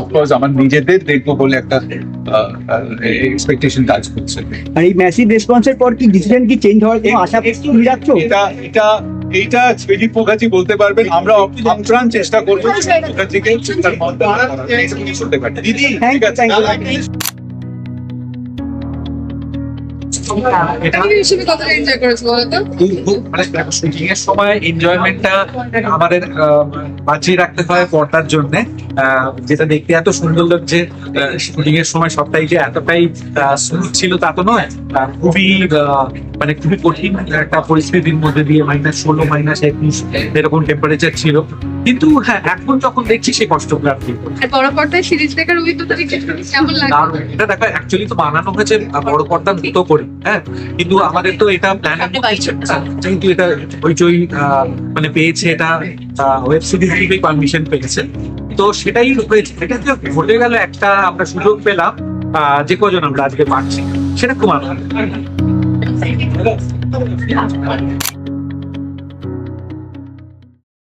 Of course আমার নিজেদের দেখব বলে একটা এক্সপেকটেশন কাজ করছে। আর এই ম্যাসিভ রেসপন্সের পর কি ডিসিশন কি চেঞ্জ হওয়ার কোনো আশা তুমি রাখছো? এটা এটা এইটা সৃজিত মুখার্জি বলতে পারবেন। আমরা আপ্রাণ চেষ্টা করব মুখার্জিকে তার মন্তব্য দিদি ঠিক আছে। You. হিসেবে কতটা এনজয় করেছ বলতো মানে শুটিং এর সময় এনজয়মেন্টটা আমাদের বাঁচিয়ে রাখতে হয় পর্দার জন্য। যেটা দেখতে এত সুন্দর লাগছে শুটিং এর সময় সবটাই যে এতটাই স্মুথ ছিল তা তো নয়। খুবই মানে খুবই কঠিন একটা পরিস্থিতির মধ্যে দিয়ে মাইনাস ষোলো মাইনাস একুশ এরকম টেম্পারেচার ছিল। কিন্তু হ্যাঁ এখন যখন দেখছি সেই কষ্টগুলো আর কি বড় পর্দায় সিরিজ দেখার অভিজ্ঞতা কেমন লাগে? এটা দেখো অ্যাকচুয়ালি তো বানানো হয়েছে বড় পর্দার দুটো করে হ্যাঁ? কিন্তু আমাদের তো এটা প্ল্যান কিন্তু এটা আহ, মানে পেয়েছে এটা ওয়েব সিরিজ থেকেই পারমিশন পেয়েছে। তো সেটাই হয়েছে এটা যে ঘটে গেল একটা আমরা সুযোগ পেলাম আহ, যে কজন আমরা আজকে পাচ্ছি সেটা খুব আনন্দ